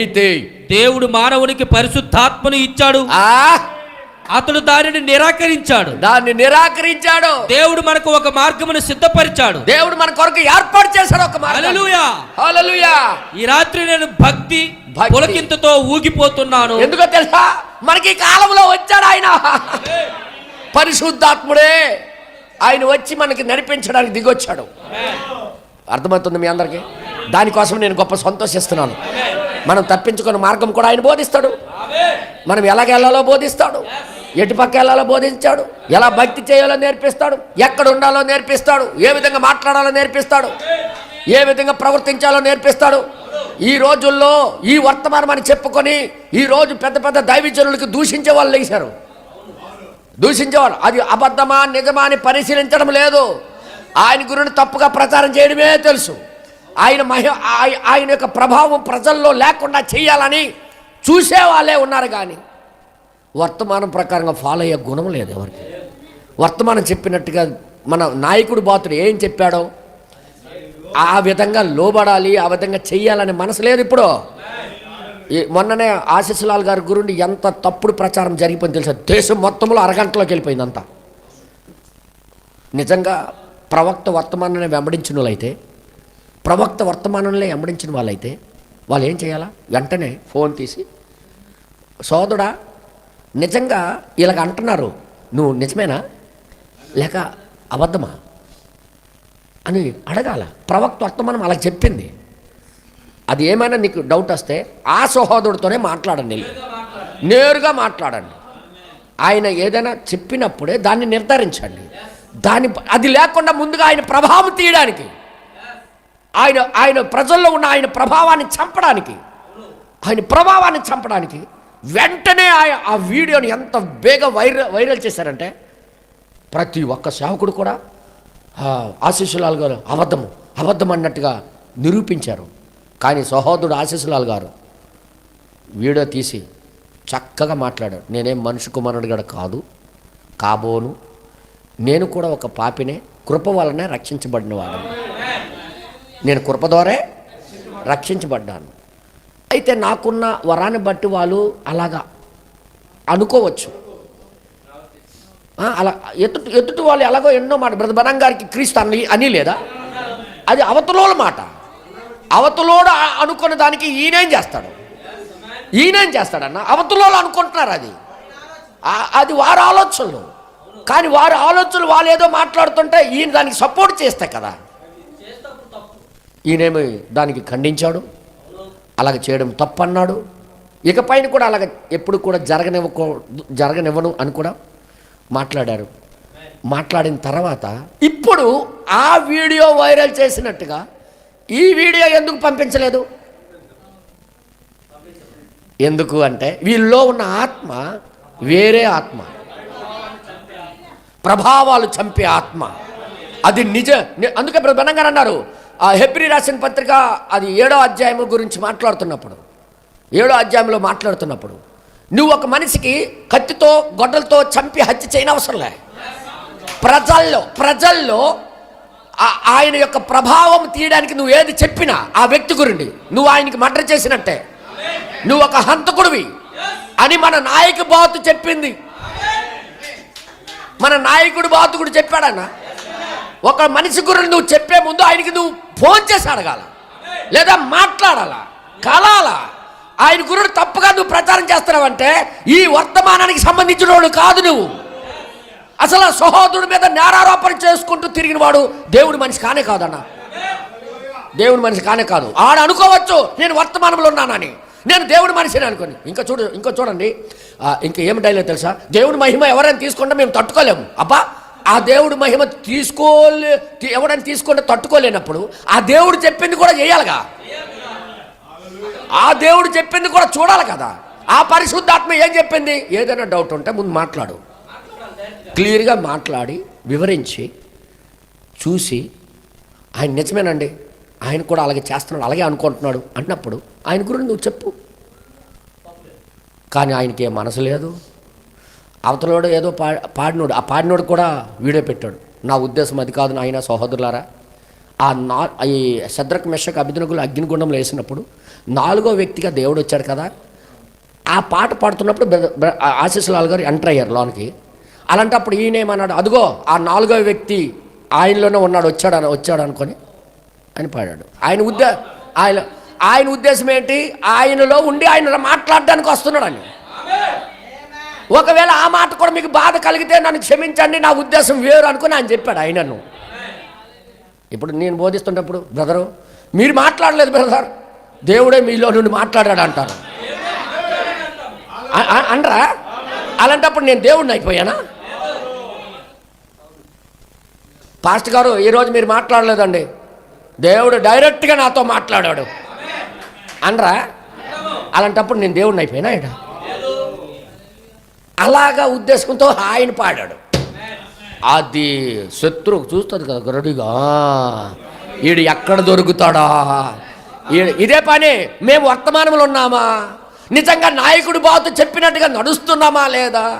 అయితే దేవుడు మానవునికి పరిశుద్ధాత్మను ఇచ్చాడు. ఆ? అతడు దానిని నిరాకరించాడు. దాన్ని నిరాకరించాడు. దేవుడు మనకు ఒక మార్గమును సిద్ధపరిచాడు. దేవుడు మన కొరకు ఏర్పాటు చేశాడు ఒక మార్గం. ఈ రాత్రి నేను భక్తి. పులకింతతో ఊగిపోతున్నాను. ఎందుకో తెలుసా? మనకి ఈ కాలంలో వచ్చాడు ఆయన. పరిశుద్ధాత్ముడే. ఆయన వచ్చి మనకి నడిపించడానికి దిగొచ్చాడు. అర్థమవుతుంది మీ అందరికి? దానికోసం నేను గొప్ప సంతోషిస్తున్నాను. మనం తప్పించుకున్న మార్గం కూడా ఆయన బోధిస్తాడు. మనం ఎలాగెళ్ళాలో బోధిస్తాడు. ఎటు పక్క వెళ్ళాలో బోధించాడు. ఎలా భక్తి చేయాలో నేర్పిస్తాడు. ఎక్కడ ఉండాలో నేర్పిస్తాడు. ఏ విధంగా మాట్లాడాలో నేర్పిస్తాడు. ఏ విధంగా ప్రవర్తించాలో నేర్పిస్తాడు. ఈ రోజుల్లో ఈ వర్తమానం అని చెప్పుకొని ఈ రోజు పెద్ద పెద్ద దైవజనులకు దూషించే వాళ్ళు లేచారు దూషించేవాడు అది అబద్ధమా నిజమా అని పరిశీలించడం లేదు. ఆయన గురిని తప్పుగా ప్రచారం చేయడమే తెలుసు. ఆయన మహి ఆయన యొక్క ప్రభావం ప్రజల్లో లేకుండా చేయాలని చూసేవాళ్ళే ఉన్నారు కానీ వర్తమానం ప్రకారంగా ఫాలో అయ్యే గుణం లేదు ఎవరికి. వర్తమానం చెప్పినట్టుగా మన నాయకుడు బాతుడు ఏం చెప్పాడో ఆ విధంగా లోబడాలి ఆ విధంగా చెయ్యాలనే మనసు లేదు ఇప్పుడు. ఈ మొన్ననే ఆశీస్లాల్ గారి గురించి ఎంత తప్పుడు ప్రచారం జరిగిపోయింది తెలుసా? దేశం మొత్తంలో అరగంటలోకి వెళ్ళిపోయింది అంతా నిజంగా ప్రవక్త వర్తమానాన్ని వెంబడించిన వాళ్ళైతే ప్రవక్త వర్తమానంలో వెంబడించిన వాళ్ళైతే వాళ్ళు ఏం చేయాలా? వెంటనే ఫోన్ తీసి సోదరుడా నిజంగా ఇలాగ అంటున్నారు. నువ్వు నిజమేనా? లేక అబద్ధమా? అని అడగాల. ప్రవక్త వర్తమానం అలా చెప్పింది. అది ఏమైనా నీకు డౌట్ వస్తే ఆ సహోదరుడితోనే మాట్లాడండి. నేరుగా మాట్లాడండి. ఆయన ఏదైనా చెప్పినప్పుడే దాన్ని నిర్ధారించండి. దాని అది లేకుండా ముందుగా ఆయన ప్రభావం తీయడానికి ఆయన ఆయన ప్రజల్లో ఉన్న ఆయన ప్రభావాన్ని చంపడానికి ఆయన ప్రభావాన్ని చంపడానికి వెంటనే ఆయన ఆ వీడియోని ఎంత బేగ వైరల్ వైరల్ చేశారంటే ప్రతి ఒక్క సేవకుడు కూడా ఆశీస్సులాల్ గారు అబద్ధము అబద్ధం అన్నట్టుగా నిరూపించారు. కానీ సహోదరుడు ఆశీస్సులాల్ గారు వీడియో తీసి చక్కగా మాట్లాడాడు నేనేం మనిషి కుమారుడు గడ కాదు కాబోను. నేను కూడా ఒక పాపినే కృప వలనే రక్షించబడిన వాడను. నేను కృప ద్వారే రక్షించబడ్డాను. అయితే నాకున్న వరాన్ని బట్టి వాళ్ళు అలాగా అనుకోవచ్చు. అలా ఎదుటి ఎదుటి వాళ్ళు ఎలాగో ఎన్నో మాట బ్రదర్ బనం గారికి క్రీస్తు అని అని లేదా? అది అవతలోల మాట. అవతలోడు అనుకున్న దానికి ఈయనేం చేస్తాడు? ఈయనేం చేస్తాడన్న? అవతలోళ్ళు అనుకుంటున్నారు అది. అది వారి ఆలోచనలు. కానీ వారి ఆలోచనలు వాళ్ళు ఏదో మాట్లాడుతుంటే ఈయన దానికి సపోర్ట్ చేస్తాయి కదా. ఈయనేమి దానికి ఖండించాడు. అలాగ చేయడం తప్పన్నాడు. ఇకపైన కూడా అలాగ ఎప్పుడు కూడా జరగనివ్వకూ జరగనివ్వను అని కూడా మాట్లాడారు. మాట్లాడిన తర్వాత ఇప్పుడు ఆ వీడియో వైరల్ చేసినట్టుగా ఈ వీడియో ఎందుకు పంపించలేదు? ఎందుకు అంటే వీళ్ళలో ఉన్న ఆత్మ వేరే ఆత్మ. ప్రభావాలు చంపే ఆత్మ. అది నిజ అందుకే బ్రహ్మణం అన్నారు ఆ హెబ్రి రాసిన పత్రిక అది ఏడో అధ్యాయము గురించి మాట్లాడుతున్నప్పుడు ఏడో అధ్యాయంలో మాట్లాడుతున్నప్పుడు నువ్వు ఒక మనిషికి కత్తితో గొడ్డలతో చంపి హత్య చేయని అవసరంలే ప్రజల్లో ప్రజల్లో ఆయన యొక్క ప్రభావం తీయడానికి నువ్వు ఏది చెప్పినా ఆ వ్యక్తి గురించి నువ్వు ఆయనకి మర్డర్ చేసినట్టే. నువ్వు ఒక హంతకుడివి. అని మన నాయక బాతు చెప్పింది. మన నాయకుడు బాతుకుడు చెప్పాడన్న. ఒక మనిషి గురించి నువ్వు చెప్పే ముందు ఆయనకి నువ్వు ఫోన్ చేసి అడగాల. లేదా మాట్లాడాలా. కలాలా. ఆయన గురుడు తప్పుగా నువ్వు ప్రచారం చేస్తున్నావంటే ఈ వర్తమానానికి సంబంధించిన వాడు కాదు నువ్వు. అసలు సహోదరుడి మీద నేరారోపణ చేసుకుంటూ తిరిగిన వాడు దేవుడి మనిషి కానే కాదన్న. దేవుడి మనిషి కానే కాదు. ఆడ అనుకోవచ్చు నేను వర్తమానంలో ఉన్నానని. నేను దేవుడి మనిషిని అనుకోని. ఇంకా చూడు ఇంకా చూడండి. ఇంకా ఏమి డైలాగ్ తెలుసా? దేవుడి మహిమ ఎవరైనా తీసుకుంటే మేము తట్టుకోలేము. అబ్బా ఆ దేవుడు మహిమ తీసుకోలే ఎవడని తీసుకుంటే తట్టుకోలేనప్పుడు ఆ దేవుడు చెప్పింది కూడా చేయాలిగా. ఆ దేవుడు చెప్పింది కూడా చూడాలి కదా. ఆ పరిశుద్ధాత్మ ఏం చెప్పింది? ఏదైనా డౌట్ ఉంటే ముందు మాట్లాడు. క్లియర్గా మాట్లాడి వివరించి చూసి ఆయన నిజమేనండి. ఆయన కూడా అలాగే చేస్తున్నాడు అలాగే అనుకుంటున్నాడు అన్నప్పుడు ఆయన గురించి నువ్వు చెప్పు. కానీ ఆయనకి ఏ మనసు లేదు. అవతలోడు ఏదో పా పాడినోడు ఆ పాడినోడు కూడా వీడియో పెట్టాడు. నా ఉద్దేశం అది కాదు నాయన సహోదరులారా. ఆ నా ఈ శద్రక్ మెషక్ అభిదనకులు అగ్నిగుండంలో వేసినప్పుడు నాలుగో వ్యక్తిగా దేవుడు వచ్చాడు కదా. ఆ పాట పాడుతున్నప్పుడు ఆశీస్ లాల్ గారు ఎంటర్ అయ్యారు లోనికి. అలాంటప్పుడు ఈయనేమన్నాడు అదిగో ఆ నాలుగో వ్యక్తి ఆయనలోనే ఉన్నాడు వచ్చాడు అని వచ్చాడు అనుకొని అని పాడాడు. ఆయన ఉద్దే ఆయన ఆయన ఉద్దేశం ఏంటి? ఆయనలో ఉండి ఆయన మాట్లాడడానికి వస్తున్నాడని ఒకవేళ ఆ మాట కూడా మీకు బాధ కలిగితే నన్ను క్షమించండి నా ఉద్దేశం వేరు అనుకుని ఆయన చెప్పాడు ఆయనను. ఇప్పుడు నేను బోధిస్తున్నప్పుడు బ్రదరు మీరు మాట్లాడలేదు బ్రదర్ దేవుడే మీలో నుండి మాట్లాడాడు అంటారు. అనరా అలాంటప్పుడు నేను దేవుడిని అయిపోయానా? పాస్ట్ గారు ఈరోజు మీరు మాట్లాడలేదండి దేవుడు డైరెక్ట్గా నాతో మాట్లాడాడు. అనరా అలాంటప్పుడు నేను దేవుడిని అయిపోయినా ఇక్కడ అలాగా ఉద్దేశంతో ఆయన పాడాడు. అది శత్రువు చూస్తుంది కదా గరుడిగా. ఈడు ఎక్కడ దొరుకుతాడా? ఈడు ఇదే పని మేము వర్తమానంలో ఉన్నామా? నిజంగా నాయకుడు బాతు చెప్పినట్టుగా నడుస్తున్నామా లేదా?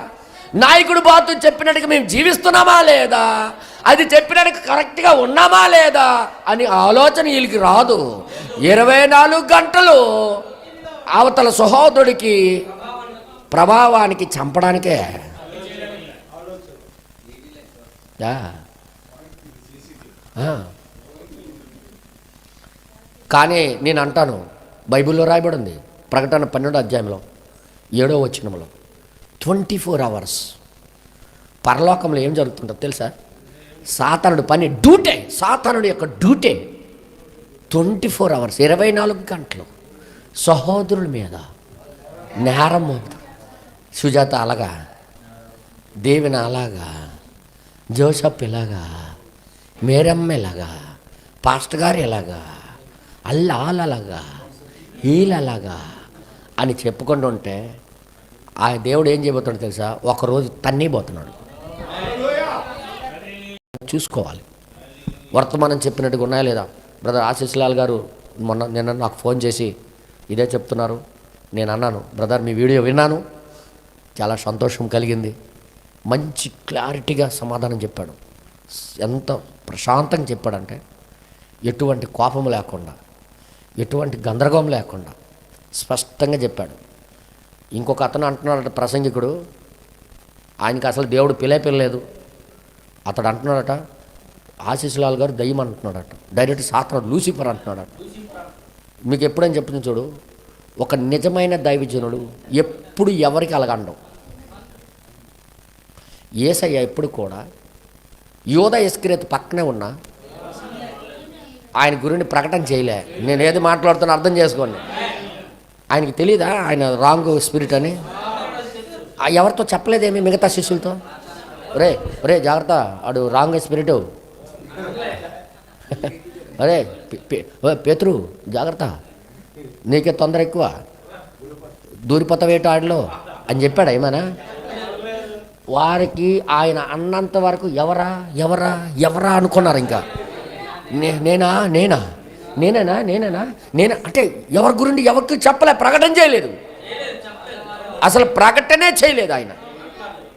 నాయకుడు బాతు చెప్పినట్టుగా మేము జీవిస్తున్నామా లేదా? అది చెప్పినట్టు కరెక్ట్గా ఉన్నామా లేదా? అని ఆలోచన వీళ్ళకి రాదు. ఇరవై నాలుగు గంటలు అవతల సహోదరుడికి ప్రభావానికి చంపడానికే. కానీ నేను అంటాను బైబిల్లో రాయబడి ఉంది ప్రకటన పన్నెండు అధ్యాయంలో ఏడో వచ్చినంలో ట్వంటీ ఫోర్ అవర్స్. పరలోకంలో ఏం జరుగుతుందో తెలుసా? సాతానుడు పని డ్యూటే సాతానుడు యొక్క డ్యూటే. ట్వంటీ ఫోర్ అవర్స్ ఇరవై నాలుగు గంటలు సహోదరుల మీద నేరం మోపుతాడు సుజాత అలాగా దేవిన అలాగా జోసఫ్ ఇలాగా మేరమ్మ ఇలాగా పాస్టర్ గారు ఇలాగా అల్లాలలాగా ఈలలాగా అని చెప్పుకుంటూ ఉంటే ఆ దేవుడు ఏం చేయబోతున్నాడు తెలుసా? ఒకరోజు తన్నిపోతున్నాడు. చూసుకోవాలి. వర్తమానం చెప్పినట్టుగా ఉన్నాయా లేదా? బ్రదర్ ఆశీస్ లాల్ గారు మొన్న నిన్న నాకు ఫోన్ చేసి ఇదే చెప్తున్నారు. నేను అన్నాను బ్రదర్ మీ వీడియో విన్నాను. చాలా సంతోషం కలిగింది. మంచి క్లారిటీగా సమాధానం చెప్పాడు. ఎంత ప్రశాంతంగా చెప్పాడంటే ఎటువంటి కోపం లేకుండా ఎటువంటి గందరగోళం లేకుండా స్పష్టంగా చెప్పాడు. ఇంకొక అతను అంటున్నాడట ప్రసంగికుడు ఆయనకి అసలు దేవుడు పిలే పిల్లలేదు అతడు అంటున్నాడట ఆశీస్లాల్ గారు దయ్యం అంటున్నాడట. Direct సాత్రం Lucifer అంటున్నాడట. మీకు ఎప్పుడని చెప్తుంది చూడు ఒక నిజమైన దైవజనుడు ఎప్పుడు ఎవరికి అలగండం. ఏసయ్య ఎప్పుడు కూడా యోధ ఇస్క్రేత్ పక్కనే ఉన్నా ఆయన గురిని ప్రకటన చేయలే. నేను ఏది మాట్లాడుతున్నా అర్థం చేసుకోండి. ఆయనకి తెలీదా? ఆయన రాంగ్ స్పిరిట్ అని. ఎవరితో చెప్పలేదేమి మిగతా శిష్యులతో? రే రే జాగ్రత్త ఆడు రాంగ్ స్పిరిట్. అరే ఓ, పేతురు జాగ్రత్త. నీకే తొందర ఎక్కువ? దూరిపోతావేటో ఆడిలో? అని చెప్పాడు ఏమన్నా? వారికి ఆయన అన్నంత వరకు ఎవరా ఎవరా ఎవరా అనుకున్నారు ఇంకా. నే- నేనా నేనా? నేనేనా నేనేనా? నేనే అంటే ఎవరి గురించి ఎవరికి చెప్పలే ప్రకటన చేయలేదు. అసలు ప్రకటనే చేయలేదు ఆయన.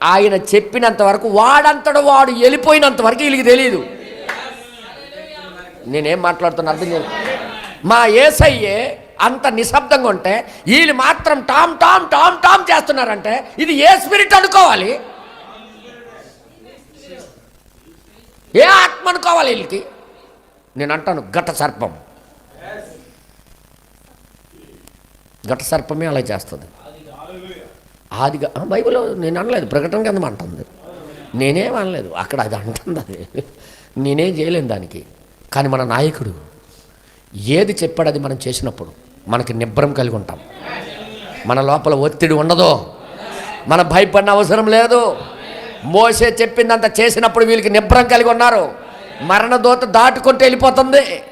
ఆయన చెప్పినంత వరకు వాడంతడు వాడు వెళ్ళిపోయినంత వరకు వీళ్ళకి తెలియదు నేనేం మాట్లాడుతున్నా అర్థం చేయలేదు మా ఏసయ్యే అంత నిశ్శబ్దంగా ఉంటే వీళ్ళు మాత్రం టామ్ టామ్ టామ్ టామ్ చేస్తున్నారంటే ఇది ఏ స్పిరిట్ అనుకోవాలి? ఏ ఆత్మ అనుకోవాలి వీళ్ళకి? నేను అంటాను ఘట సర్పం. ఘట సర్పమే అలా చేస్తుంది. ఆదిగా ఆ, నేను అనలేదు ప్రకటన కింద అంటుంది. నేనేం అనలేదు అక్కడ అది అంటుంది అది. నేనేం చేయలేను దానికి. కానీ మన నాయకుడు ఏది చెప్పాడు అది మనం చేసినప్పుడు మనకి నిబ్బరం కలిగి ఉంటాం. మన లోపల ఒత్తిడి ఉండదు. మన భయపడిన అవసరం లేదు. మోసే చెప్పిందంత చేసినప్పుడు వీళ్ళకి నిబ్బరం కలిగి ఉన్నారు. మరణదూత దాటుకుంటూ వెళ్ళిపోతుంది.